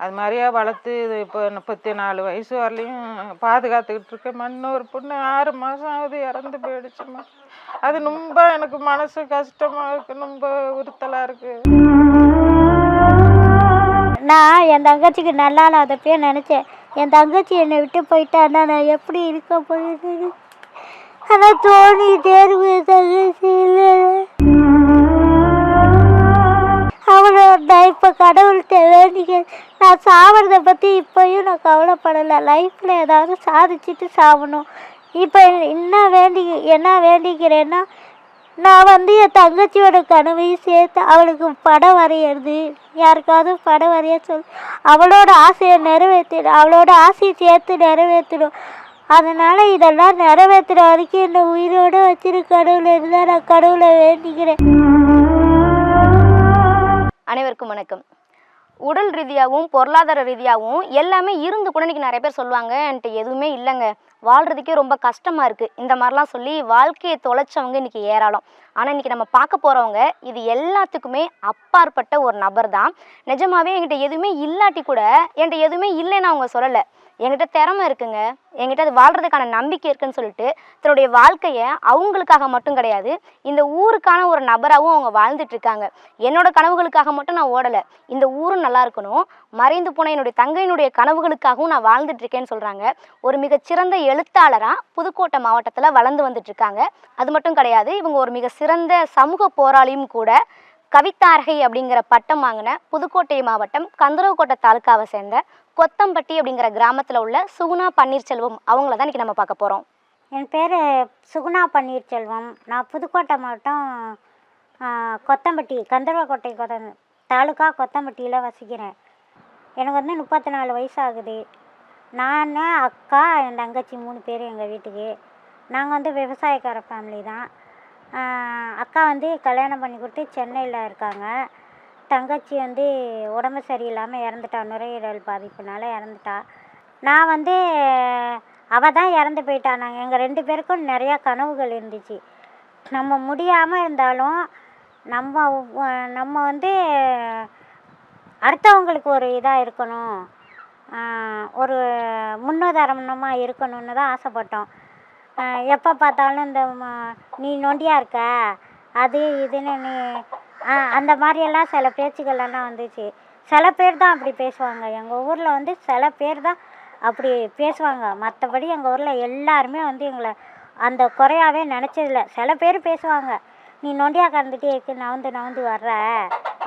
அது மாதிரியே வளர்த்து இது இப்போ முப்பத்தி நாலு வயசு வரலையும் பாதுகாத்துக்கிட்டு இருக்கேன் இன்னொரு பொண்ணு ஆறு மாதம் ஆகுது இறந்து போயிடுச்சுமா அது ரொம்ப எனக்கு மனசு கஷ்டமாக இருக்குது ரொம்ப உறுத்தலாக இருக்குது நான் என் தங்கச்சிக்கு நல்லா இல்லாதப்பயே நினச்சேன். என் தங்கச்சி என்னை விட்டு போயிட்டான்னா நான் எப்படி இருக்க போகிறேன்னு ஆனால் தோணிட்டே இருக்கு தங்கச்சி இல்லை அவளை நான் இப்போ கடவுள்கிட்ட வேண்டிக்க நான் சாவறதை பற்றி இப்போயும் நான் கவலைப்படலை. லைஃப்பில் ஏதாவது சாதிச்சுட்டு சாகணும் இப்போ என்ன வேண்டி என்ன வேண்டிக்கிறேன்னா நான் வந்து என் தங்கச்சியோட கனவையும் சேர்த்து அவளுக்கு படம் வரையிறது. யாருக்காவது படம் வரைய சொல். அவளோட ஆசையை நிறைவேற்றிடும் அவளோட ஆசையை சேர்த்து நிறைவேற்றிடும் அதனால் இதெல்லாம் நிறைவேற்றுற வரைக்கும் என்னை உயிரோடு வச்சிரு கடவுளை இருந்தால் நான் கடவுளை வேண்டிக்கிறேன். அனைவருக்கும் வணக்கம். உடல் ரீதியாகவும் பொருளாதார ரீதியாகவும் எல்லாமே இருந்து கூட இன்றைக்கி நிறைய பேர் சொல்லுவாங்க என்கிட்ட எதுவுமே இல்லைங்க. வாழ்கிறதுக்கே ரொம்ப கஷ்டமாக இருக்குது இந்த மாதிரிலாம் சொல்லி வாழ்க்கையை தொலைச்சவங்க இன்றைக்கி ஏராளம். ஆனால் இன்றைக்கி நம்ம பார்க்க போகிறவங்க இது எல்லாத்துக்குமே அப்பாற்பட்ட ஒரு நபர் தான். நிஜமாவே என்கிட்ட எதுவுமே இல்லாட்டி கூட என்கிட்ட எதுவுமே இல்லைன்னு அவங்க சொல்லலை. என்கிட்ட திறமை இருக்குங்க. என்கிட்ட அது வாழ்கிறதுக்கான நம்பிக்கை இருக்குன்னு சொல்லிட்டு தன்னுடைய வாழ்க்கையை அவங்களுக்காக மட்டும் கிடையாது இந்த ஊருக்கான ஒரு நபராகவும் அவங்க வாழ்ந்துட்டுருக்காங்க. என்னோட கனவுகளுக்காக மட்டும் நான் ஓடலை. இந்த ஊரும் நல்லா இருக்கணும். மறைந்து போன என்னுடைய தங்கையினுடைய கனவுகளுக்காகவும் நான் வாழ்ந்துட்டுருக்கேன்னு சொல்கிறாங்க ஒரு மிகச்சிறந்த எழுத்தாளராக புதுக்கோட்டை மாவட்டத்தில் வளர்ந்து வந்துட்டுருக்காங்க. அது மட்டும் கிடையாது இவங்க ஒரு மிக சிறந்த சமூக போராளியும் கூட கவித்தாரகை அப்படிங்கிற பட்டம் வாங்கின புதுக்கோட்டை மாவட்டம் கந்தரவுக்கோட்டை தாலுக்காவை சேர்ந்த கொத்தம்பட்டி அப்படிங்கிற கிராமத்தில் உள்ள சுகுணா பன்னீர்செல்வம். அவங்கள தான் இன்றைக்கி நம்ம பார்க்க போகிறோம் என் பேர் சுகுணா பன்னீர்செல்வம். நான் புதுக்கோட்டை மாவட்டம் கொத்தம்பட்டி கந்தர்வக்கோட்டை கொத்த தாலுக்கா கொத்தம்பட்டியில் வசிக்கிறேன். எனக்கு வந்து முப்பத்தி நாலு வயசு ஆகுது நான் அக்கா என் தங்கச்சி மூணு பேர் எங்கள் வீட்டுக்கு. நாங்கள் வந்து விவசாயக்கார ஃபேமிலி தான். அக்கா வந்து கல்யாணம் பண்ணி கொடுத்து சென்னையில் இருக்காங்க. தங்கச்சி வந்து உடம்பு சரியில்லாமல் இறந்துட்டா நுரையீரல் பாதிப்புனால இறந்துட்டா. நான் வந்து அவள் தான் இறந்து போயிட்டா. நாங்கள் எங்கள் ரெண்டு பேருக்கும் நிறையா கனவுகள் இருந்துச்சு. நம்ம முடியாமல் இருந்தாலும் நம்ம நம்ம வந்து அடுத்தவங்களுக்கு ஒரு இதாக இருக்கணும். ஒரு முன்னுதாரணமாக இருக்கணும்னு தான் ஆசைப்பட்டோம். எப்போ பார்த்தாலும் இந்த நீ நொண்டியாக இருக்க? அது இதுன்னு நீ அந்த மாதிரியெல்லாம் சில பேச்சுக்கள்லாம் வந்துச்சு. சில பேர் தான் அப்படி பேசுவாங்க. எங்கள் ஊரில் வந்து சில பேர் தான் அப்படி பேசுவாங்க. மற்றபடி எங்கள் ஊரில் எல்லாருமே வந்து எங்களை அந்த குறையாவே நினச்சதில்ல. சில பேர் பேசுவாங்க. நீ நொண்டியாக கறந்துட்டே இருக்கு நவந்து நவந்து வர்ற.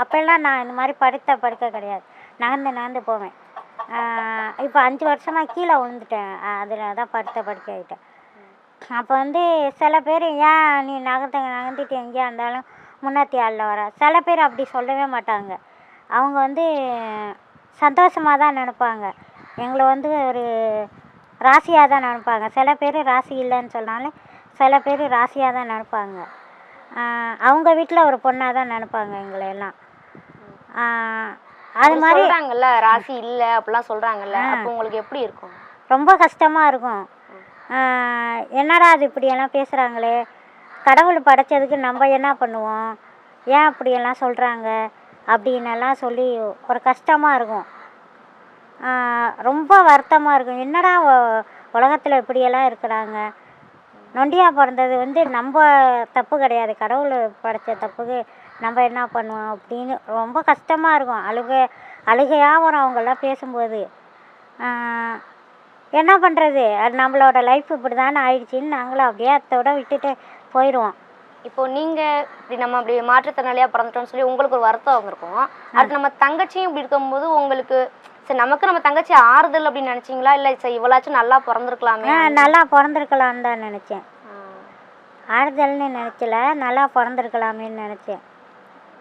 அப்போல்லாம் நான் இந்த மாதிரி படுத்த படுக்க கிடையாது. நகர்ந்து நகர்ந்து போவேன். இப்போ அஞ்சு வருஷமாக கீழே விழுந்துட்டேன். அதில் தான் படுத்த படுக்க ஆகிட்டேன் அப்போ வந்து சில பேர் ஏன் நீ நகர்ந்து நகர்ந்துட்டு எங்கேயா இருந்தாலும் முன்னாத்தி ஆளில் வர. சில பேர் அப்படி சொல்லவே மாட்டாங்க. அவங்க வந்து சந்தோஷமாக தான் நினைப்பாங்க. எங்களை வந்து ஒரு ராசியாக தான் நினைப்பாங்க. சில பேர் ராசி இல்லைன்னு சொன்னாலும் சில பேர் ராசியாக தான் நினைப்பாங்க. அவங்க வீட்டில் ஒரு பொண்ணாக தான் நினைப்பாங்க எங்களை எல்லாம். அது மாதிரி சொல்றாங்கல்ல ராசி இல்லை அப்படிலாம் சொல்றாங்கல்ல அப்போ உங்களுக்கு எப்படி இருக்கும்? ரொம்ப கஷ்டமாக இருக்கும். என்னடா அது இப்படியெல்லாம் பேசுகிறாங்களே கடவுள் படைச்சதுக்கு நம்ம என்ன பண்ணுவோம்? ஏன் அப்படியெல்லாம் சொல்கிறாங்க அப்படின்னெல்லாம் சொல்லி ஒரு கஷ்டமாக இருக்கும். ரொம்ப வருத்தமாக இருக்கும். என்னடா உலகத்தில் இப்படியெல்லாம் இருக்கிறாங்க? நொண்டியாக பிறந்தது வந்து நம்ம தப்பு கிடையாது. கடவுள் படைச்ச தப்புக்கு நம்ம என்ன பண்ணுவோம் அப்படின்னு ரொம்ப கஷ்டமாக இருக்கும். அழுகை அழுகையாக வரும் அவங்கெல்லாம் பேசும்போது. என்ன பண்ணுறது அது நம்மளோட லைஃப் இப்படி தானே ஆயிடுச்சின்னு நாங்களும் அப்படியே அத்தோட விட்டுட்டு போயிடுவோம். இப்போ நீங்க இப்படி நம்ம அப்படி மாற்றுத்திறனாளியா பிறந்துட்டோம்னு சொல்லி உங்களுக்கு ஒரு வருத்தம் இருக்கும் அடுத்து நம்ம தங்கச்சியும் இப்படி இருக்கும்போது உங்களுக்கு சரி நமக்கு நம்ம தங்கச்சி ஆறுதல் அப்படின்னு நினைச்சீங்களா? இல்ல சரி இவளாச்சும் நல்லா பிறந்திருக்கலாமே நல்லா பிறந்திருக்கலான்னு தான் நினச்சேன். ஆறுதல்னு நினச்சல நல்லா பிறந்திருக்கலாமேன்னு நினச்சேன்.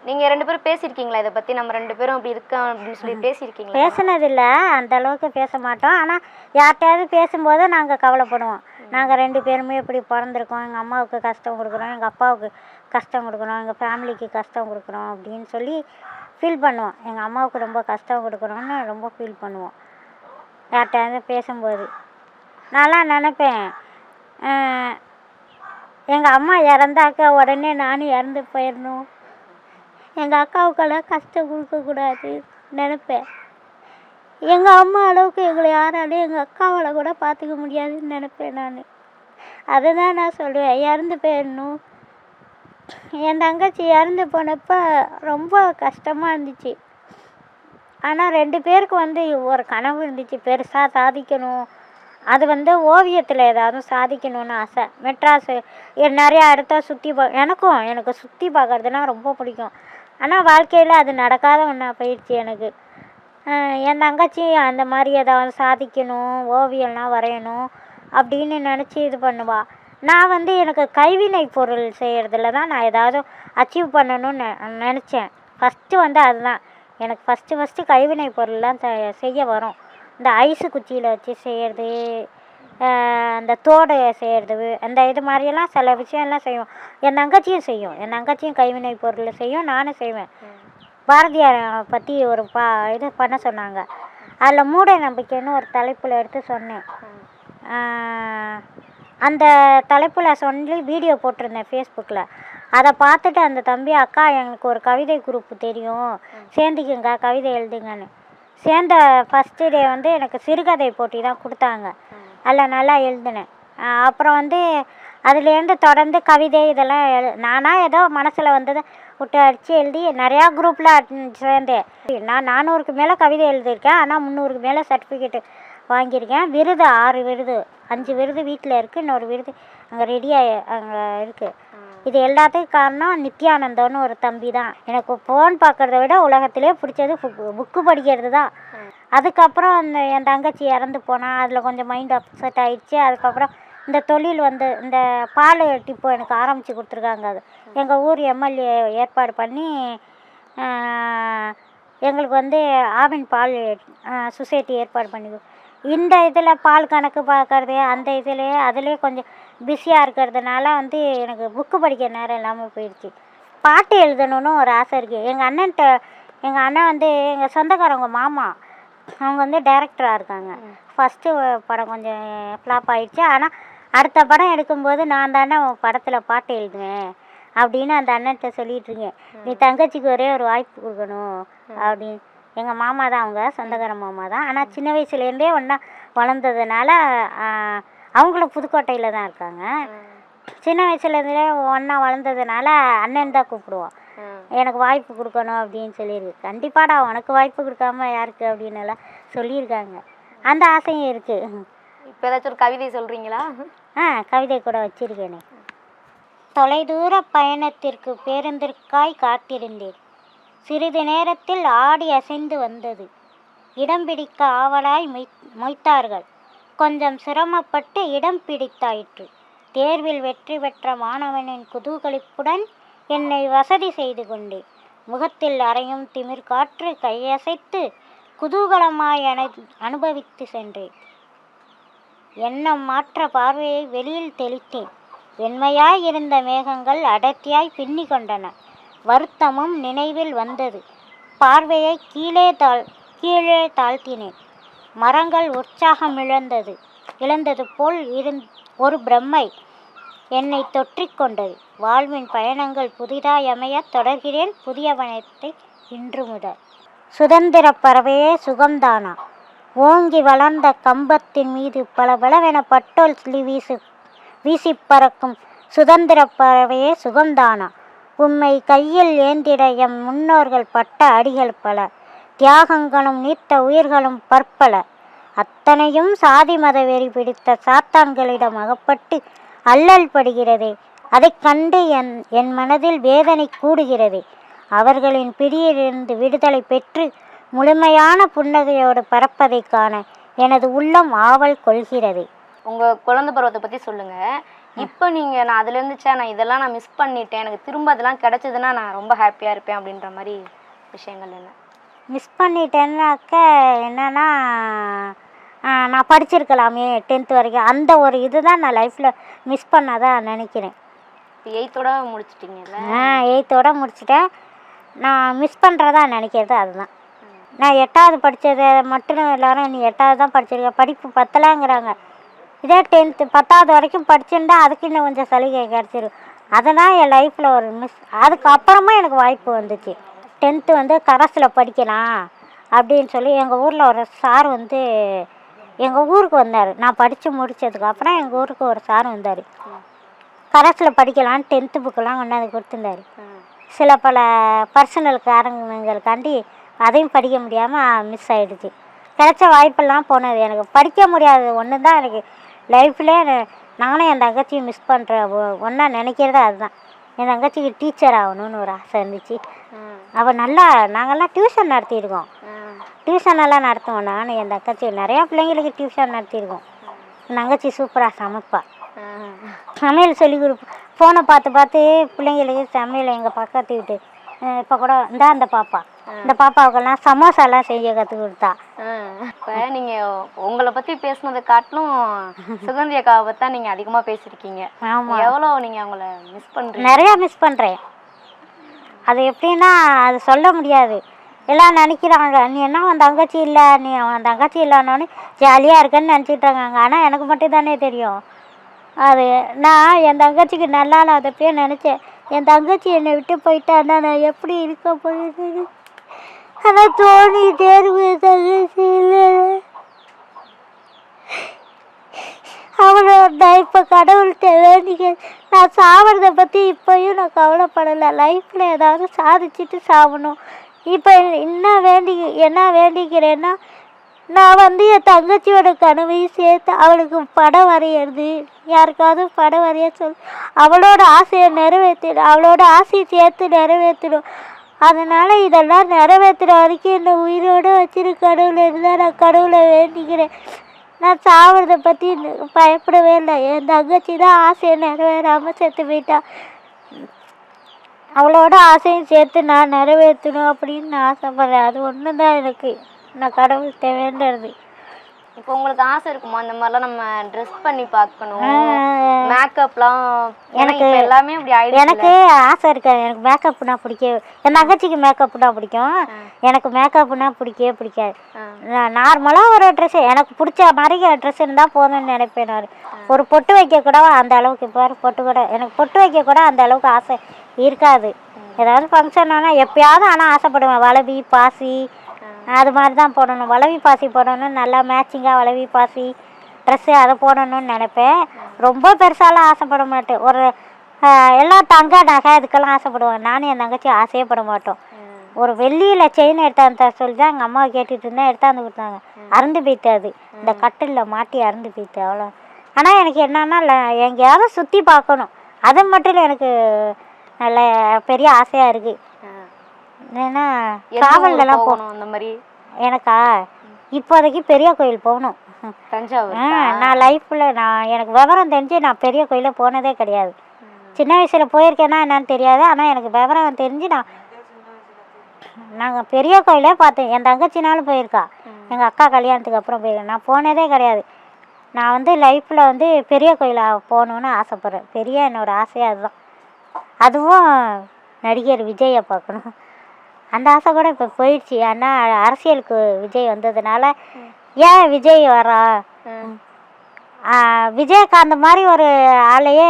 நீங்க ரெண்டு பேரும் பேசியிருக்கீங்களா? இதை பத்தி நம்ம ரெண்டு பேரும் அப்படி இருக்கோம் அப்படின்னு சொல்லி பேசியிருக்கீங்களா? பேசுனதில்ல அந்த அளவுக்கு பேச மாட்டோம். ஆனால் யார்கிட்டயாவது பேசும்போது நாங்கள் கவலைப்படுவோம். நாங்கள் ரெண்டு பேருமே இப்படி பிறந்திருக்கோம். எங்கள் அம்மாவுக்கு கஷ்டம் கொடுக்குறோம். எங்கள் அப்பாவுக்கு கஷ்டம் கொடுக்குறோம். எங்கள் ஃபேமிலிக்கு கஷ்டம் கொடுக்குறோம் அப்படின்னு சொல்லி ஃபீல் பண்ணுவோம். எங்கள் அம்மாவுக்கு ரொம்ப கஷ்டம் கொடுக்குறோன்னு ரொம்ப ஃபீல் பண்ணுவோம். யார்கிட்டயாவது பேசும்போது. நான்லாம் நினப்பேன் எங்கள் அம்மா இறந்தாக்க உடனே நானும் இறந்து போயிடணும். எங்கள் அக்காவுக்கெல்லாம் கஷ்டம் கொடுக்கக்கூடாது நினப்பேன். எங்கள் அம்மா அளவுக்கு எங்களை யாராலையும் எங்கள் அக்காவால் கூட பார்த்துக்க முடியாதுன்னு நினைப்பேன் நான். அதை தான் நான் சொல்லுவேன். இறந்து போயிடணும். என் தங்கச்சி இறந்து போனப்போ ரொம்ப கஷ்டமாக இருந்துச்சு. ஆனால் ரெண்டு பேருக்கு வந்து ஒரு கனவு இருந்துச்சு. பெருசாக சாதிக்கணும். அது வந்து ஓவியத்தில் ஏதாவது சாதிக்கணும்னு ஆசை. மெட்ராஸு நிறையா இடத்த சுற்றி பா எனக்கும் எனக்கு சுற்றி பார்க்குறதுனா ரொம்ப பிடிக்கும். ஆனால் வாழ்க்கையில் அது நடக்காத ஒன்றா போயிடுச்சு எனக்கு. என் தங்கச்சி அந்த மாதிரி ஏதாவது சாதிக்கணும் ஓவியம்லாம் வரையணும் அப்படின்னு நினச்சி இது பண்ணுவாள் நான் வந்து எனக்கு கைவினை பொருள் செய்கிறதுல தான் நான் ஏதாவது அச்சீவ் பண்ணணும்னு நெ நினச்சேன். ஃபஸ்ட்டு வந்து அதுதான். எனக்கு ஃபஸ்ட்டு ஃபஸ்ட்டு கைவினை பொருள்லாம் செ- செய்ய வரும். இந்த ஐஸு குச்சியில் வச்சு செய்கிறது அந்த தோடை செய்கிறது அந்த இது மாதிரியெல்லாம் சில விஷயம்லாம் செய்வோம். என் தங்கச்சியும் செய்யும். என் தங்கச்சியும் கைவினை பொருள் செய்யும் நானும் செய்வேன். பாரதியாரை பற்றி ஒரு பா இது பண்ண சொன்னாங்க. அதில் மூட நம்பிக்கைன்னு ஒரு தலைப்பில் எடுத்து சொன்னேன். அந்த தலைப்பில் சொல்லி வீடியோ போட்டிருந்தேன் ஃபேஸ்புக்கில் அதை பார்த்துட்டு அந்த தம்பி அக்கா எங்களுக்கு ஒரு கவிதை குரூப் தெரியும். சேர்ந்துக்குங்க கவிதை எழுதுங்கன்னு. சேர்ந்த ஃபஸ்ட்டு டே வந்து எனக்கு சிறுகதை போட்டி தான் கொடுத்தாங்க. அதில் நல்லா எழுதினேன். அப்புறம் வந்து அதுலேருந்து தொடர்ந்து கவிதை இதெல்லாம் எழு நானாக ஏதோ மனசில் வந்தது விட்டு அடித்து எழுதி நிறையா குரூப்பில் சேர்ந்தேன். நான் நானூறுக்கு மேலே கவிதை எழுதியிருக்கேன். ஆனால் முந்நூறுக்கு மேலே சர்டிஃபிகேட்டு வாங்கியிருக்கேன். விருது ஆறு விருது அஞ்சு விருது வீட்டில் இருக்குது இன்னொரு விருது அங்கே ரெடியாக அங்கே இருக்குது இது எல்லாத்துக்கும் காரணம் நித்யானந்தம்னு ஒரு தம்பி தான். எனக்கு ஃபோன் பார்க்குறத விட உலகத்திலே பிடிச்சது புக்கு படிக்கிறது தான். அதுக்கப்புறம் அந்த என் தங்கச்சி இறந்து போனா அதில் கொஞ்சம் மைண்ட் அப்செட் ஆயிடுச்சு. அதுக்கப்புறம் இந்த தொழில் வந்து இந்த பால் டிப்போ எனக்கு ஆரம்பித்து கொடுத்துருக்காங்க அது. எங்கள் ஊர் எம்எல்ஏ ஏற்பாடு பண்ணி எங்களுக்கு வந்து ஆவின் பால் சொசைட்டி ஏற்பாடு பண்ணி இந்த இதில் பால் கணக்கு பார்க்கறது அந்த இதில் அதிலே கொஞ்சம் பிஸியாக இருக்கிறதுனால வந்து எனக்கு புக்கு படிக்க நேரம் இல்லாமல் போயிடுச்சு. பாட்டு எழுதணும்னு ஒரு ஆசை இருக்குது எங்கள் அண்ணன்ட்ட எங்கள் அண்ணன் வந்து எங்கள் சொந்தக்காரவங்க மாமா அவங்க வந்து டைரக்டராக இருக்காங்க. ஃபஸ்ட்டு படம் கொஞ்சம் ஃப்ளாப் ஆயிடுச்சு. ஆனால் அடுத்த படம் எடுக்கும்போது நான் தானே படத்தில் பாட்டு எழுதுவேன் அப்படின்னு அந்த அண்ணன்ட்ட சொல்லிட்டு இருக்கேன். நீ தங்கச்சிக்கு ஒரே ஒரு வாய்ப்பு கொடுக்கணும் அப்படின்னு. எங்கள் மாமா தான் அவங்க சொந்தக்கார மாமா தான். ஆனால் சின்ன வயசுலேருந்தே ஒன்றா வளர்ந்ததுனால அவங்களும் புதுக்கோட்டையில் தான் இருக்காங்க. சின்ன வயசுலேருந்தே ஒன்றா வளர்ந்ததுனால அண்ணன் தான் கூப்பிடுவோம் எனக்கு வாய்ப்பு கொடுக்கணும் அப்படின்னு சொல்லியிருக்கு. கண்டிப்பாடா உனக்கு வாய்ப்பு கொடுக்காம யாருக்கு அப்படின்னு எல்லாம் சொல்லியிருக்காங்க. அந்த ஆசையும் இருக்குது இப்போ ஏதாச்சும் ஒரு கவிதை சொல்கிறீங்களா ஆ கவிதை கூட வச்சிருக்கேனே. தொலைதூர பயணத்திற்கு பேருந்திற்காய் காத்திருந்தேன். சிறிது நேரத்தில் ஆடி அசைந்து வந்தது. இடம் பிடிக்க ஆவலாய் மொய் மொய்த்தார்கள். கொஞ்சம் சிரமப்பட்டு இடம் பிடித்தாயிற்று. தேர்வில் வெற்றி பெற்ற மாணவனின் குதூகலிப்புடன் என்னை வசதி செய்து கொண்டேன். முகத்தில் அறையும் திமிர் காற்று கையசைத்து குதூகலமாய் அனை அனுபவித்து சென்றேன். எண்ணம் மாற்ற பார்வையை வெளியில் தெளித்தேன். வெண்மையாய் இருந்த மேகங்கள் அடர்த்தியாய் பின்னி கொண்டன. வருத்தமும் நினைவில் வந்தது. பார்வையை கீழே தாழ் கீழே தாழ்த்தினேன். மரங்கள் உற்சாகம் இழந்தது இழந்தது போல் இருந் ஒரு பிரம்மை என்னை தொற்றிக்கொண்டது வாழ்வின் பயணங்கள் புதிதாய் அமையத் தொடர்கிறேன். புதிய இன்று முதல். சுதந்திர பறவையே சுகம்தானா? ஓங்கி வளர்ந்த கம்பத்தின் மீது பளபளவென பட்டோல் சிலி வீசு வீசி பறக்கும் சுதந்திர பறவையே சுகம்தானா உம்மை கையில் ஏந்திட எம் முன்னோர்கள் பட்ட அடிகள் பல தியாகங்களும் நீத்த உயிர்களும் பற்பல. அத்தனையும் சாதி மத வெறி பிடித்த சாத்தான்களிடம் அகப்பட்டு அல்லல் படுகிறதே அதைக் கண்டு என் என் மனதில் வேதனை கூடுகிறது. அவர்களின் பிடியிலிருந்து விடுதலை பெற்று முழுமையான புன்னகையோடு பறப்பதைக் காண எனது உள்ளம் ஆவல் கொள்கிறது. உங்கள் குழந்தை பருவத்தை பற்றி சொல்லுங்கள் இப்போ நீங்கள் நான் அதுல இருந்துச்சா நான் இதெல்லாம் நான் மிஸ் பண்ணிட்டேன். எனக்கு திரும்ப அதெல்லாம் கிடச்சதுன்னா நான் ரொம்ப ஹாப்பியாக இருப்பேன் அப்படின்ற மாதிரி விஷயங்கள் என்ன? மிஸ் பண்ணிட்டேன்னாக்க என்னன்னா நான் படிச்சிருக்கலாமே டென்த்து வரைக்கும். அந்த ஒரு இதுதான் நான் லைஃப்பில் மிஸ் பண்ணாதான் நினைக்கிறேன். இப்போ எயித்தோட முடிச்சிட்டிங்கல்ல? ஆ எயித்தோட முடிச்சிட்டேன். நான் மிஸ் பண்ணுறதா நினைக்கிறது அதுதான். நான் எட்டாவது படித்ததை மட்டும் எல்லாரும் நீ எட்டாவது தான் படிச்சிருக்க. படிப்பு பத்தலைங்கிறாங்க. இதே டென்த்து பத்தாவது வரைக்கும் படிச்சிருந்தா அதுக்கு இன்னும் கொஞ்சம் சலுகை கிடச்சிரும். அதெல்லாம் என் லைஃப்பில் ஒரு மிஸ் அதுக்கப்புறமா எனக்கு வாய்ப்பு வந்துச்சு. டென்த்து வந்து கரஸில் படிக்கலாம் அப்படின்னு சொல்லி எங்கள் ஊரில் ஒரு சார் வந்து எங்கள் ஊருக்கு வந்தார். நான் படித்து முடிச்சதுக்கப்புறம் எங்கள் ஊருக்கு ஒரு சார் வந்தார். கரஸில் படிக்கலான்னு டென்த்து புக்கெல்லாம் கொண்டாந்து கொடுத்துருந்தாரு. சில பல பர்சனல் காரணங்களுக்காண்டி அதையும் படிக்க முடியாமல் மிஸ் ஆகிடுச்சு கிடைச்ச வாய்ப்பெல்லாம் போனது எனக்கு. படிக்க முடியாதது ஒன்று தான் எனக்கு லைஃப்லேயே நானும் என் தங்கச்சியும் மிஸ் பண்ணுற ஒன்றா நினைக்கிறது அதுதான். என் தங்கச்சிக்கு டீச்சர் ஆகணும்னு ஒரு ஆசை இருந்துச்சு. அவள் நல்லா நாங்கள்லாம் டியூஷன் நடத்தியிருக்கோம். டியூஷன் எல்லாம் நடத்துவோம். நான் என் தங்கச்சி நிறையா பிள்ளைங்களுக்கு டியூஷன் நடத்தியிருக்கோம். என் தங்கச்சி சூப்பராக சமைப்பா. சமையல் சொல்லி கொடுப்போம் ஃபோனை பார்த்து பார்த்து பிள்ளைங்களுக்கு சமையல் எங்கள் பக்கத்து வீட்டு இப்போ கூட இந்தா அந்த பாப்பா. இந்த பாப்பாவுக்கெல்லாம் சமோசாலாம் செய்ய கற்றுக் கொடுத்தா. இப்போ நீங்க உங்களை பத்தி பேசுனதை காட்டிலும் சுகந்தி அக்காவை பத்தி தான் நீங்க அதிகமா பேசியிருக்கீங்க ஆமாம் எவ்வளோ நீங்க அவங்கள மிஸ் பண்றீங்க? நிறையா மிஸ் பண்ணுறேன் அது எப்படின்னா அது சொல்ல முடியாது. எல்லாம் நினைக்கிறாங்க. நீ என்ன உன் தங்கச்சி இல்லை? நீ உன் தங்கச்சி இல்லைன்னொன்னே ஜாலியாக இருக்கேன்னு நினச்சிட்டு இருக்காங்க. ஆனால் எனக்கு மட்டும் தானே தெரியும். அது நான் என் தங்கச்சிக்கு நல்லா இல்லாதப்பயே நினச்சேன். என் தங்கச்சி என்னை விட்டு போயிட்டான்னா நான் எப்படி இருக்க போயிருந்தது ஆனால் தோணி இருக்கு என் தங்கச்சி இல்லை நான் இப்போ கடவுள்கிட்ட வேண்டிக்க நான் சாவறதை பற்றி இப்போயும் நான் கவலைப்படலை. லைஃப்பில் ஏதாவது சாதிச்சுட்டு சாவணும். இப்போ என்ன வேண்டி என்ன வேண்டிக்கிறேன்னா நான் வந்து என் தங்கச்சியோட கனவையும் சேர்த்து அவளுக்கு படம் வரையிறது. யாருக்காவது படம் வரைய சொல். அவளோட ஆசையை நிறைவேற்றிடும் அவளோட ஆசையை சேர்த்து நிறைவேற்றிடும் அதனால் இதெல்லாம் நிறைவேற்றுற வரைக்கும் என்னை உயிரோடு வச்சிரு கடவுளை. இருந்தால் நான் கடவுளை வேண்டிக்கிறேன். நான் சாவறதை பற்றி பயப்படவே இல்லை. என் தங்கச்சி தான் ஆசையை நிறைவேறாமல் செத்து போயிட்டா. அவளோட ஆசையும் சேர்த்து நான் நிறைவேற்றணும் அப்படின்னு நான் ஆசைப்பட்றேன். அது ஒன்று தான் எனக்கு. நான் கடவுள்கிட்ட வேண்டுறது இப்போ உங்களுக்கு ஆசை இருக்குமா? இந்த மாதிரிலாம் நம்ம ட்ரெஸ் பண்ணி பார்க்கணும். மேக்கப்லாம் எனக்கு எல்லாமே அப்படி ஆயிடுச்சு எனக்கு ஆசை இருக்கு எனக்கு மேக்கப்னா பிடிக்க என் தங்கச்சிக்கு மேக்கப்னா பிடிக்கும். எனக்கு மேக்கப்னா பிடிக்கவே பிடிக்காது. நான் நார்மலாக ஒரு ட்ரெஸ்ஸு எனக்கு பிடிச்ச மாதிரி ட்ரெஸ் இருந்தால் போதும்னு நினைப்பேன் நான். ஒரு பொட்டு வைக்க கூட அந்த அளவுக்கு பாரு பொட்டு கூட எனக்கு பொட்டு வைக்க கூட அந்த அளவுக்கு ஆசை இருக்காது. ஏதாவது ஃபங்க்ஷன் ஆனால் எப்பயாவது ஆனால் ஆசைப்படுவேன். வளவி பாசி அது மாதிரி தான் போடணும். வளவி பாசி போடணும். நல்லா மேட்சிங்காக வளவி பாசி ட்ரெஸ்ஸு அதை போடணும்னு நினைப்பேன். ரொம்ப பெருசாலாம் ஆசைப்பட மாட்டேன். ஒரு எல்லாம் தங்க நகை இதுக்கெல்லாம் ஆசைப்படுவேன் நானும் என் தங்கச்சி ஆசையே பட மாட்டோம் ஒரு வெள்ளியில் செயின் எடுத்தாந்து தர சொல்லி தான் எங்கள் அம்மா கேட்டுட்டு இருந்தேன். எடுத்தாந்து கொடுத்தாங்க. அறுந்து போயிட்டு அது. இந்த கட்டிலில் மாட்டி அறுந்து போயிட்டு அவ்வளோ. ஆனால் எனக்கு என்னன்னா எங்கேயாவது சுற்றி பார்க்கணும். அது மட்டும் எனக்கு நல்ல பெரிய ஆசையாக இருக்குது ஏன்னா டிராவல்லலாம் போ போகணும் அந்த மாதிரி? எனக்கா? இப்போதைக்கு பெரிய கோயில் போகணும். தஞ்சாவூர் நான் லைஃப்பில் நான் எனக்கு விவரம் தெரிஞ்சு நான் பெரிய கோயிலில் போனதே கிடையாது. சின்ன வயசில் போயிருக்கேன்னா என்னன்னு தெரியாது ஆனால் எனக்கு விவரம் தெரிஞ்சு நான் நாங்கள் பெரிய கோயிலே பார்த்தேன். என் தங்கச்சினாலும் போயிருக்கா. எங்கள் அக்கா கல்யாணத்துக்கு அப்புறம் போயிருக்கேன் நான் போனதே கிடையாது. நான் வந்து லைஃப்பில் வந்து பெரிய கோயிலாக போகணுன்னு ஆசைப்பட்றேன். பெரிய என்னோட ஆசையே அதுதான். அதுவும் நடிகர் விஜயை பார்க்கணும். அந்த ஆசை கூட இப்போ போயிடுச்சு. ஆனால் அரசியலுக்கு விஜய் வந்ததுனால ஏன் விஜய் வரா? விஜயகாந்த் மாதிரி ஒரு ஆளையே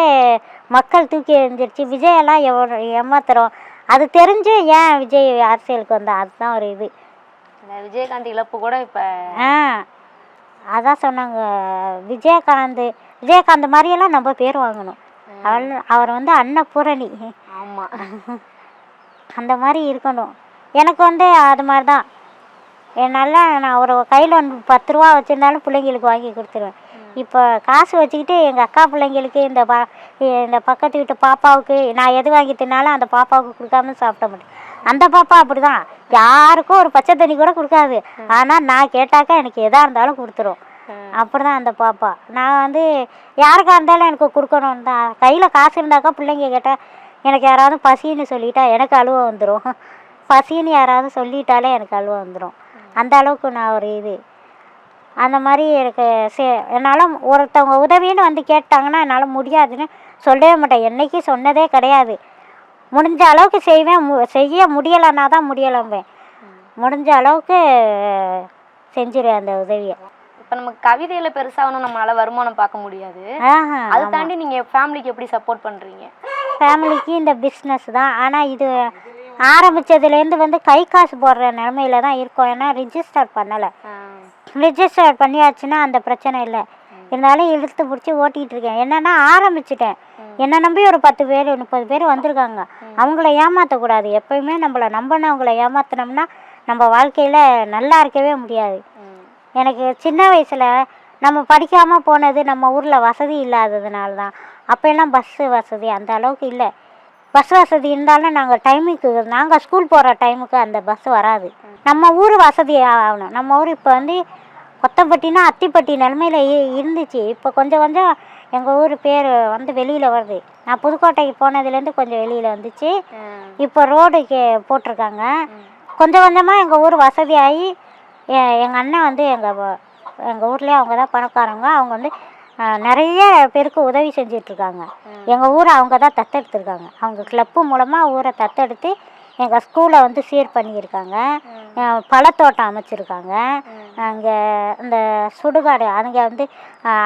மக்கள் தூக்கி எறிஞ்சிருச்சு. விஜயெல்லாம் எவ்வளோ ஏமாத்துறோம். அது தெரிஞ்சு ஏன் விஜய் அரசியலுக்கு வந்தா? அதுதான் ஒரு இது. விஜயகாந்த் இழப்பு கூட இப்ப ஆ அதான் சொன்னாங்க. விஜயகாந்த் விஜயகாந்த் மாதிரியெல்லாம் நம்ம பேர் வாங்கணும். அவள் அவர் வந்து அன்னபூரணி. ஆமா. அந்த மாதிரி இருக்கணும். எனக்கு வந்து அது மாதிரி தான் என்னால் நான் ஒரு கையில் ஒன்று பத்து ரூபா வச்சுருந்தாலும் பிள்ளைங்களுக்கு வாங்கி கொடுத்துருவேன். இப்போ காசு வச்சுக்கிட்டு எங்கள் அக்கா பிள்ளைங்களுக்கு இந்த பா இந்த பக்கத்து வீட்டு பாப்பாவுக்கு நான் எது வாங்கி தின்னாலும் அந்த பாப்பாவுக்கு கொடுக்காம சாப்பிட மாட்டேன். அந்த பாப்பா அப்படி தான் யாருக்கும் ஒரு பச்சை தண்ணி கூட கொடுக்காது. ஆனால் நான் கேட்டாக்கா எனக்கு எதாக இருந்தாலும் கொடுத்துரும். அப்படி தான் அந்த பாப்பா. நான் வந்து யாருக்கா இருந்தாலும் எனக்கு கொடுக்கணும். தான் கையில் காசு இருந்தாக்கா பிள்ளைங்க கேட்டால் எனக்கு யாராவது பசின்னு சொல்லிட்டா எனக்கு அழுவ வந்துடும் பசின்னு யாராவது சொல்லிட்டாலே எனக்கு அழுவ வந்துடும் அந்த அளவுக்கு நான் ஒரு இது. அந்த மாதிரி எனக்கு சே என்னால் ஒருத்தவங்க உதவின்னு வந்து கேட்டாங்கன்னா என்னால் முடியாதுன்னு சொல்லவே மாட்டேன். என்றைக்கும் சொன்னதே கிடையாது. முடிஞ்ச அளவுக்கு செய்வேன். மு செய்ய முடியலைன்னா தான் முடியலம்பேன். முடிஞ்ச அளவுக்கு செஞ்சிருவேன் அந்த உதவியை. இப்ப நம்ம கவிதையில பெருசாகணும் நம்மளால வருமானம் பார்க்க முடியாது. அதை தாண்டி நீங்க ஃபேமிலிக்கு எப்படி சப்போர்ட் பண்றீங்க? ஃபேமிலிக்கு இந்த பிஸ்னஸ் தான். ஆனால் இது ஆரம்பித்ததுலேருந்து வந்து கை காசு போடுற நிலமையில தான் இருக்கோம். ஏன்னா ரிஜிஸ்டர் பண்ணலை. ரிஜிஸ்டர் பண்ணியாச்சுன்னா அந்த பிரச்சனை இல்லை. இருந்தாலும் இழுத்து பிடிச்சி ஓட்டிகிட்டு இருக்கேன். என்னன்னா ஆரம்பிச்சிட்டேன். என்னை நம்பி ஒரு பத்து பேர் முப்பது பேர் வந்திருக்காங்க. அவங்கள ஏமாற்றக்கூடாது எப்பயுமே நம்மளை நம்பினவங்கள ஏமாத்தினோம்னா நம்ம வாழ்க்கையில் நல்லா இருக்கவே முடியாது. எனக்கு சின்ன வயசில் நம்ம படிக்காமல் போனது நம்ம ஊரில் வசதி இல்லாததுனால தான். அப்போல்லாம் பஸ்ஸு வசதி அந்த அளவுக்கு இல்லை. பஸ் வசதி இருந்தாலும் நாங்கள் டைமுக்கு நாங்கள் ஸ்கூல் போகிற டைமுக்கு அந்த பஸ் வராது. நம்ம ஊர் வசதி ஆகணும். நம்ம ஊர் இப்போ வந்து கொத்தப்பட்டினா அத்திப்பட்டி நிலமையில இருந்துச்சு. இப்போ கொஞ்சம் கொஞ்சம் எங்கள் ஊர் பேர் வந்து வெளியில் வருது. நான் புதுக்கோட்டைக்கு போனதுலேருந்து கொஞ்சம் வெளியில் வந்துச்சு. இப்போ ரோடுக்கு போட்டிருக்காங்க. கொஞ்சம் கொஞ்சமாக எங்கள் ஊர் வசதியாகி எங்கள் அண்ணன் வந்து எங்கள் எங்கள் ஊர்லேயே அவங்க தான் பணக்காரங்க. அவங்க வந்து நிறைய பேருக்கு உதவி செஞ்சிட்ருக்காங்க. எங்கள் ஊரை அவங்க தான் தத்தெடுத்திருக்காங்க. அவங்க கிளப்பு மூலமாக ஊரை தத்தெடுத்து எங்கள் ஸ்கூலை வந்து சீர் பண்ணியிருக்காங்க. பழத்தோட்டம் அமைச்சிருக்காங்க. அங்கே இந்த சுடுகாடு அங்கே வந்து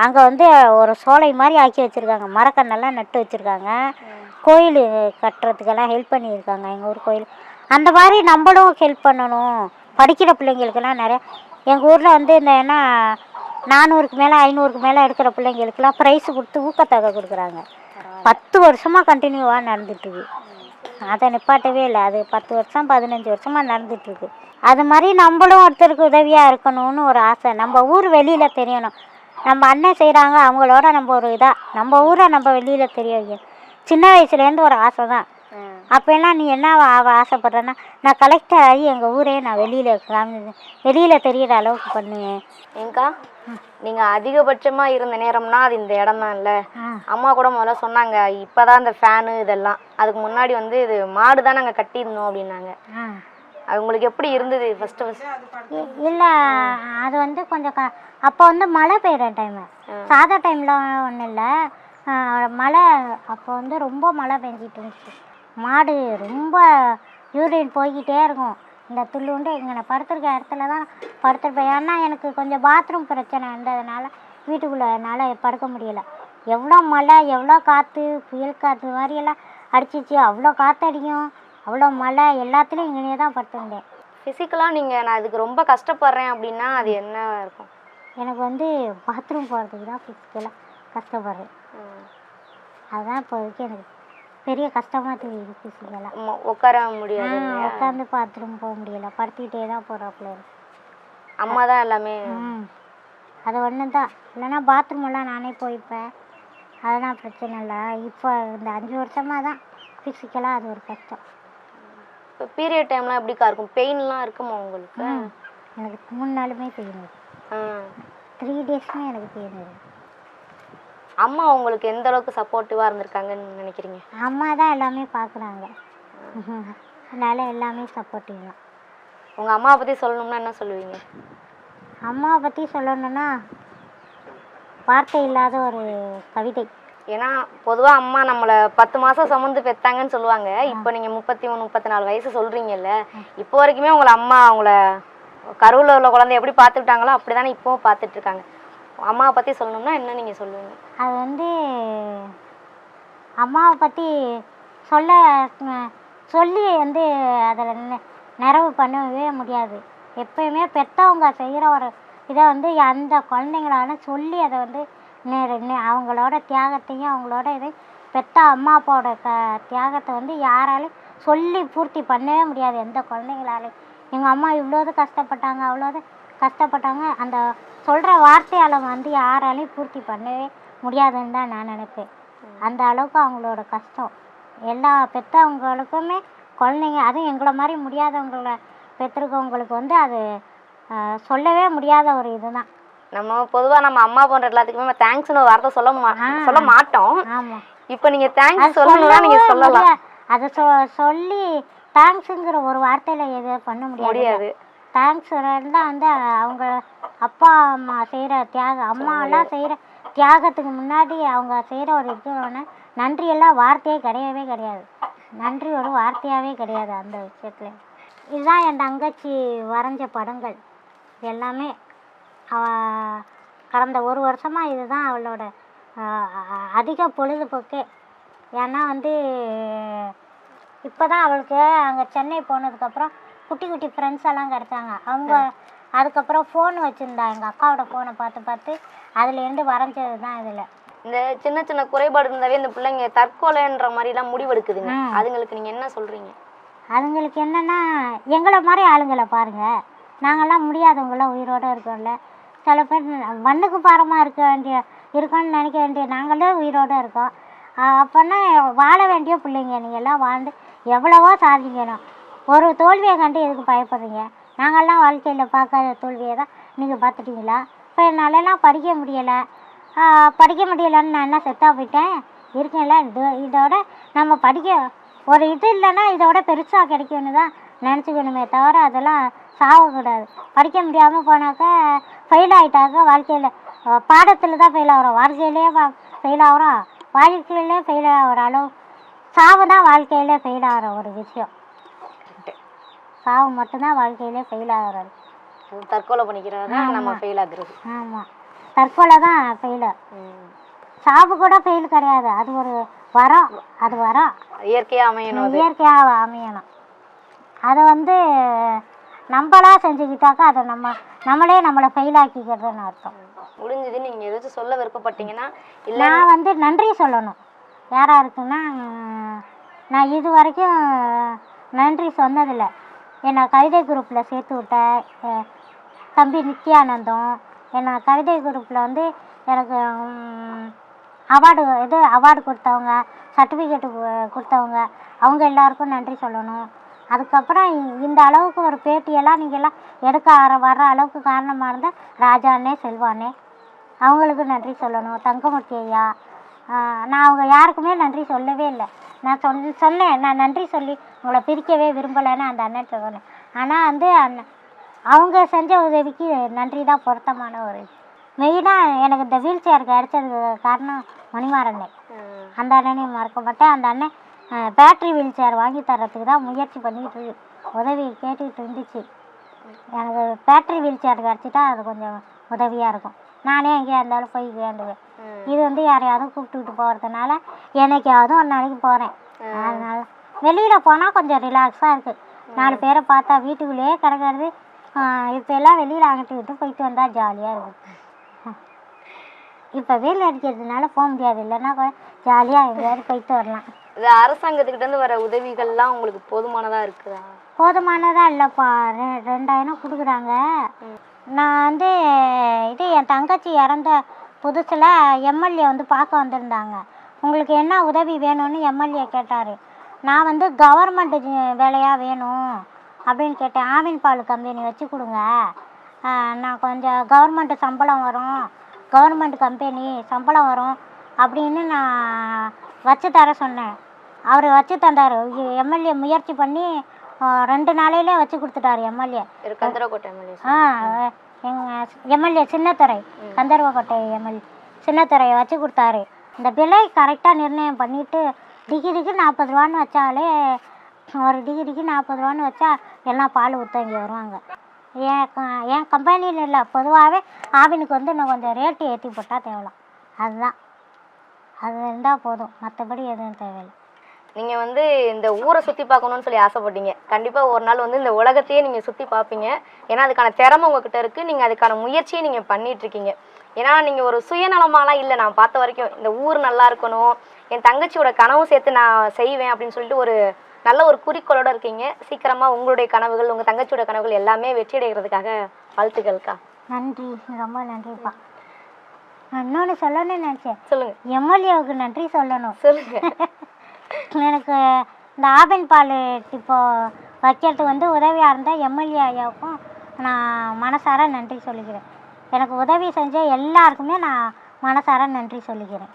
அங்கே வந்து ஒரு சோலை மாதிரி ஆக்கி வச்சுருக்காங்க. மரக்கண்ணெல்லாம் நட்டு வச்சுருக்காங்க. கோயில் கட்டுறதுக்கெல்லாம் ஹெல்ப் பண்ணியிருக்காங்க எங்கள் ஊர் கோயில். அந்த மாதிரி நம்மளும் ஹெல்ப் பண்ணணும். படிக்கிற பிள்ளைங்களுக்கெல்லாம் நிறைய எங்கள் ஊரில் வந்து இந்த என்ன நானூறுக்கு மேலே ஐநூறுக்கு மேலே எடுக்கிற பிள்ளைங்களுக்கெல்லாம் ப்ரைஸ் கொடுத்து ஊக்கத்தொகை கொடுக்குறாங்க. பத்து வருஷமாக கண்டினியூவாக நடந்துட்டுருக்கு. அதை நிப்பாட்டவே இல்லை. அது பத்து வருஷம் பதினஞ்சு வருஷமாக நடந்துட்டுருக்கு. அது மாதிரி நம்மளும் ஒருத்தருக்கு உதவியாக இருக்கணும்னு ஒரு ஆசை. நம்ம ஊர் வெளியில் தெரியணும். நம்ம அண்ணன் செய்கிறாங்க அவங்களோட நம்ம ஒரு இதாக நம்ம ஊரை நம்ம வெளியில் தெரிய வைக்கணும். சின்ன வயசுலேருந்து ஒரு ஆசை தான் அப்போல்லாம் நீ என்ன ஆக ஆசைப்படுறேன்னா நான் கலெக்டர் ஆகி எங்கள் ஊரே நான் வெளியில் காமி வெளியில் தெரியிற அளவுக்கு பண்ணுவேன். ஏங்கா நீங்க அதிகபட்சமா இருந்த நேரம்னா அது இந்த இடம் இல்ல. அம்மா கூட முதல்ல சொன்னாங்க இப்பதான் இந்த ஃபேனு இதெல்லாம். அதுக்கு முன்னாடி வந்து இது மாடு தான் நாங்க கட்டியிருந்தோம் அப்படின்னாங்க. அது உங்களுக்கு எப்படி இருந்தது ஃபர்ஸ்ட் ஃபர்ஸ்ட் இல்லை அது வந்து கொஞ்சம் க அப்போ வந்து மழை பெய்கிற டைமு சாதா டைமில் ஒன்றும் இல்லை. மழை அப்போ வந்து ரொம்ப மழை பெஞ்சிட்டு இருந்துச்சு. மாடு ரொம்ப யூரின் போய்கிட்டே இருக்கும். இந்த துள்ளுண்டு இங்கே நான் படுத்திருக்க இடத்துல தான் படுத்திருப்பேன். ஏன்னா எனக்கு கொஞ்சம் பாத்ரூம் பிரச்சனை இருந்ததுனால வீட்டுக்குள்ளே என்னால் படுக்க முடியல. எவ்வளோ மழை எவ்வளோ காற்று புயல் காற்று மாதிரியெல்லாம் அடிச்சிச்சு. அவ்வளோ காற்றடிக்கும் அவ்வளோ மழை எல்லாத்துலேயும் இங்கேயே தான் படுத்திருந்தேன். பிசிக்கலா நீங்க நான் இதுக்கு ரொம்ப கஷ்டப்படுறேன் அப்படின்னா அது என்ன இருக்கும்? எனக்கு வந்து பாத்ரூம் போகிறதுக்கு தான் ஃபிசிக்கலாக கஷ்டப்படுறேன். அதுதான் இப்போதைக்கு எனக்கு பெரிய கஷ்டமாக தெரியுது ஃபிசிக்கலாக ம- உட்கார முடியாது? உட்காந்து பாத்ரூம் போக முடியல. படுத்துக்கிட்டே தான் போகிறாப்புல இருக்கு. அம்மா தான் எல்லாமே ம். அது ஒன்று தான். இல்லைன்னா பாத்ரூம் எல்லாம் நானே போய்ப்பேன். அதெல்லாம் பிரச்சனை இல்லை. இப்போ இந்த அஞ்சு வருஷமாக தான் ஃபிசிக்கலாக அது ஒரு கஷ்டம். இப்போ பீரியட் டைம்லாம் எப்படிக்கா இருக்கும்? பெயின்லாம் இருக்குமா உங்களுக்கு? எனக்கு மூணு நாளுமே பெயின் இருக்கு. த்ரீ டேஸ்மே எனக்கு பெயின் இருக்கு. அம்மா உங்களுக்கு எந்த அளவுக்கு சப்போர்ட்டிவா இருந்திருக்காங்கன்னு நினைக்கிறீங்க? அம்மா தான் எல்லாமே பார்க்குறாங்க அதனால் எல்லாமே சப்போர்ட்டிவ் தான். உங்க அம்மாவை பத்தி சொல்லணும்னா என்ன சொல்லுவீங்க? அம்மாவை பற்றி சொல்லணும்னா வார்த்தை இல்லாத ஒரு கவிதை. ஏன்னா பொதுவா அம்மா நம்மளை பத்து மாசம் சுமந்து பெத்தாங்கன்னு சொல்லுவாங்க. இப்போ நீங்க முப்பத்தி மூணு முப்பத்தி நாலு வயசு சொல்றீங்கல்ல இப்போ வரைக்குமே உங்களை அம்மா உங்களை கருவில் உள்ள குழந்தை எப்படி பார்த்துக்கிட்டாங்களோ அப்படிதானே இப்போவும் பார்த்துட்டு இருக்காங்க. அம்மாவை பற்றி சொல்லணும்னா என்ன நீங்கள் சொல்லுவீங்க? அது வந்து அம்மாவை பற்றி சொல்ல சொல்லி வந்து அதில் நிறைவு பண்ணவே முடியாது. எப்பயுமே பெற்றவங்க செய்கிற ஒரு இதை வந்து அந்த குழந்தைங்களால சொல்லி அதை வந்து அவங்களோட தியாகத்தையும் அவங்களோட இதை பெற்ற அம்மா அப்பாவோட க தியாகத்தை வந்து யாராலையும் சொல்லி பூர்த்தி பண்ணவே முடியாது எந்த குழந்தைங்களாலையும். எங்கள் அம்மா இவ்வளோது கஷ்டப்பட்டாங்க அவ்வளோது கஷ்டப்பட்டாங்க அந்த சொல்கிற வார்த்தையால் வந்து யாராலையும் பூர்த்தி பண்ணவே முடியாதுன்னு தான் நான் நினைப்பேன். அந்த அளவுக்கு அவங்களோட கஷ்டம். எல்லா பெற்றவங்களுக்குமே குழந்தைங்க அதுவும் எங்களை மாதிரி முடியாதவங்கள பெற்றிருக்கவங்களுக்கு வந்து அது சொல்லவே முடியாத ஒரு இதுதான். நம்ம பொதுவா நம்ம அம்மா போன்ற எல்லாத்துக்குமே தேங்க்ஸ்னு ஒரு வார்த்தை சொல்ல மா சொல்ல மாட்டோம். ஆமாம் இப்போ நீங்க தேங்க்ஸ் சொல்லணும்னா நீங்க சொல்லவே சொல்லலாம். அதை சொ சொல்லி தேங்க்ஸுங்கிற ஒரு வார்த்தையில எது பண்ண முடியாது. தேங்க்ஸ் தேங்க்ஸ் தான் வந்து அவங்க அப்பா அம்மா செய்கிற தியாகம் அம்மாலாம் செய்கிற தியாகத்துக்கு முன்னாடி அவங்க செய்கிற ஒரு இது நன்றியெல்லாம் வார்த்தையே கிடையவே கிடையாது. நன்றி ஒரு வார்த்தையாகவே கிடையாது அந்த விஷயத்தில். இதுதான் என் தங்கச்சி வரைஞ்ச படங்கள். எல்லாமே அவ கடந்த ஒரு வருஷமாக இதுதான் அவளோட அதிக பொழுதுபோக்கே. ஏன்னா வந்து இப்போ தான் அவளுக்கு அங்கே சென்னை போனதுக்கப்புறம் குட்டி குட்டி ஃப்ரெண்ட்ஸ் எல்லாம் கிடச்சாங்க அவங்க அதுக்கப்புறம் ஃபோன் வச்சுருந்தா எங்கள் அக்காவோட ஃபோனை பார்த்து பார்த்து அதுலேருந்து வரைஞ்சது தான் இதில். இந்த சின்ன சின்ன குறைபாடு இருந்தாவே இந்த பிள்ளைங்க தற்கொலைன்ற மாதிரிலாம் முடிவெடுக்குதுங்க. அதுங்களுக்கு நீங்க என்ன சொல்றீங்க? அதுங்களுக்கு என்னென்னா எங்களை மாதிரி ஆளுங்களை பாருங்கள் நாங்கள்லாம் முடியாதவங்களாம் உயிரோடு இருக்கோம்ல. சில பேர் மண்ணுக்கு பாரமாக இருக்க வேண்டிய இருக்கோம்னு நினைக்க வேண்டிய நாங்களே உயிரோடு இருக்கோம். ஆஹ் அப்போனா வாழ வேண்டிய பிள்ளைங்க. நீங்கள் எல்லாம் வாழ்ந்து எவ்வளவோ சாதிக்கணும். ஒரு தோல்வியை கண்டு எதுக்கு பயப்படுறீங்க? நாங்கள்லாம் வாழ்க்கையில் பார்க்காத தோல்வியை தான் நீங்கள் பார்த்துட்டீங்களா? இப்போ என்னாலலாம் படிக்க முடியலை. படிக்க முடியலைன்னு நான் என்ன செத்தாக போயிட்டேன். இருக்கேன்ல இது இதோட நம்ம படிக்க ஒரு இது இல்லைன்னா இதோட பெருசாக கிடைக்கும்னு தான் நினச்சிக்கணுமே தவிர அதெல்லாம் சாகக்கூடாது. படிக்க முடியாமல் போனாக்கா ஃபெயில் ஆகிட்டாக்க வாழ்க்கையில் பாடத்தில் தான் ஃபெயில் ஆகிறோம். வாழ்க்கையிலே ஃபெயில் ஆகிறோம். வாழ்க்கையிலே ஃபெயில் ஆகிற அளவு சாவு தான் வாழ்க்கையிலே ஃபெயில் ஆகிற ஒரு விஷயம். சாவு மட்டும்தான் வாழ்க்கையிலே ஃபெயில் ஆகிறது. தற்கொலை பண்ணிக்கிறாங்க நம்ம ஃபெயில் ஆகுறது ஆமாம் தற்கொலை தான் ஃபெயிலு சாவு கூட ஃபெயில் கிடையாது. அது ஒரு வரம். அது வரம். இயற்கையா அமையணும் இயற்கையாக அமையணும். அதை வந்து நம்மளா செஞ்சுக்கிட்டாக்கா அதை நம்ம நம்மளே நம்மளை ஃபெயில் ஆக்கிக்கிறதுன்னு அர்த்தம். முடிஞ்சது. நீங்க ஏதாச்சும் சொல்ல விருப்பப்பட்டீங்கன்னா இல்ல நான் வந்து நன்றி சொல்லணும். யாரா இருக்குன்னா நான் இது வரைக்கும் நன்றி சொன்னதில்லை. என்னை கவிதை குரூப்பில் சேர்த்து விட்ட தம்பி நித்யானந்தம் என்னை கவிதை குரூப்பில் வந்து எனக்கு அவார்டு இது அவார்டு கொடுத்தவங்க சர்டிஃபிகேட்டு கொடுத்தவங்க அவங்க எல்லாருக்கும் நன்றி சொல்லணும். அதுக்கப்புறம் இ- இந்த அளவுக்கு ஒரு பேட்டியெல்லாம் நீங்கள்லாம் எடுக்க வர வர்ற அளவுக்கு காரணமாக இருந்தால் ராஜானே செல்வானே. அவங்களுக்கு நன்றி சொல்லணும். தங்கமூர்த்தி ஐயா நான் அவங்க யாருக்குமே நன்றி சொல்லவே இல்லை. நான் சொன் சொன்னேன். நான் நன்றி சொல்லி உங்களை பிரிக்கவே விரும்பலைன்னு அந்த அண்ணன்ட்ட சொன்னேன் ஆனால் வந்து அண்ணன் அவங்க செஞ்ச உதவிக்கு நன்றி தான் பொருத்தமான ஒரு மெயினாக எனக்கு இந்த வீல் சேருக்கு அடித்ததுக்கு காரணம் மணிமாறண்ணே. அந்த அண்ணனையும் மறக்க மாட்டேன் அந்த அண்ணன் பேட்ரி வீல் சேர் வாங்கி தர்றதுக்கு தான் முயற்சி பண்ணிட்டு இருக்கு. உதவி கேட்டுக்கிட்டு இருந்துச்சு. எனக்கு பேட்ரி வீல் சேர் கிடச்சிட்டா அது கொஞ்சம் உதவியாக இருக்கும். நானே எங்கேயா இருந்தாலும் போய் வேண்டுவேன். இது வந்து யாரையாவது கூப்பிட்டுக்கிட்டு போகிறதுனால என்னைக்காவது ஒரு நாளைக்கு போகிறேன் அதனால வெளியில் போனால் கொஞ்சம் ரிலாக்ஸாக இருக்குது நாலு பேரை பார்த்தா வீட்டுக்குள்ளேயே கிடக்கிறது இப்போ எல்லாம் வெளியில் அங்கிட்டு விட்டு போயிட்டு வந்தால் ஜாலியாக இருக்கும். இப்போ வெயில் அடிக்கிறதுனால போக முடியாது. இல்லைன்னா ஜாலியாக எங்கேயாவது போயிட்டு வரலாம். இது அரசாங்கத்துக்கிட்ட இருந்து வர உதவிகள்லாம் உங்களுக்கு போதுமானதா இருக்குதா? போதுமானதா இல்லைப்பா. ரெண்டாயிரம் கொடுக்குறாங்க. நான் வந்து இது என் தங்கச்சி இறந்த புதுசில் எம்எல்ஏ வந்து பார்க்க வந்திருந்தாங்க. உங்களுக்கு என்ன உதவி வேணும்னு எம்எல்ஏ கேட்டார். நான் வந்து கவர்மெண்ட் வேலையாக வேணும் அப்படின்னு கேட்டேன். ஆவின் பால் கம்பெனி வச்சு கொடுங்க. நான் கொஞ்சம் கவர்மெண்ட் சம்பளம் வரும். கவர்மெண்ட் கம்பெனி சம்பளம் வரும் அப்படின்னு நான் வச்சு தர சொன்னேன். அவர் வச்சு தந்தார். எம்எல்ஏ முயற்சி பண்ணி ரெண்டு நாளையிலே வச்சு கொடுத்துட்டாரு எம்எல்ஏ. இரு கந்தரக்கோட்டை எம்எல்ஏ ஆ எங்கள் எம்எல்ஏ சின்னத்துறை கந்தர்வக்கோட்டை எம்எல்ஏ. சின்னத்துறையை வச்சு கொடுத்தாரு. இந்த விலை கரெக்டாக நிர்ணயம் பண்ணிவிட்டு டிகிரிக்கு நாற்பது ரூபான்னு வச்சாலே ஒரு டிகிரிக்கு நாற்பது ரூபான்னு வச்சா எல்லாம் பால் ஊற்ற இங்கே வருவாங்க. என் என் கம்பெனியில் இல்லை பொதுவாகவே ஆவினுக்கு வந்து இன்னும் கொஞ்சம் ரேட்டு ஏற்றி போட்டால் தேவலாம். அதுதான். அது இருந்தால் போதும். மற்றபடி எதுவும் தேவையில்லை. நீங்க வந்து இந்த ஊரை சுத்தி பார்க்கணும்னு சொல்லி ஆசைப்பட்டீங்க. கண்டிப்பா ஒரு நாள் வந்து இந்த உலகத்தையே நீங்க சுத்தி பார்ப்பீங்க. ஏன்னா அதுக்கான திறமை உங்ககிட்ட இருக்கு. நீங்க அதுக்கான முயற்சியை நீங்க பண்ணிட்டு இருக்கீங்க. ஏன்னா நீங்க ஒரு சுயநலமாலாம் இல்லை. நான் பார்த்த வரைக்கும் இந்த ஊர் நல்லா இருக்கணும். என் தங்கச்சியோட கனவும் சேர்த்து நான் செய்வேன் அப்படின்னு சொல்லிட்டு ஒரு நல்ல ஒரு குறிக்கோளோட இருக்கீங்க. சீக்கிரமா உங்களுடைய கனவுகள் உங்க தங்கச்சியோட கனவுகள் எல்லாமே வெற்றி அடைகிறதுக்காக வாழ்த்துக்கள்க்கா நன்றி. ரொம்ப நன்றிப்பா. நான் இன்னொன்று சொல்லணும்னு நினச்சேன். சொல்லுங்க. எம்எல்ஏவுக்கு நன்றி சொல்லணும். சொல்லுங்க. எனக்கு இந்த ஆவின் பால் இப்போ வைக்கிறதுக்கு வந்து உதவியாக இருந்தால் எம்எல்ஏ ஐயாவுக்கும் நான் மனசார நன்றி சொல்லிக்கிறேன். எனக்கு உதவி செஞ்ச எல்லாருக்குமே நான் மனசார நன்றி சொல்லிக்கிறேன்.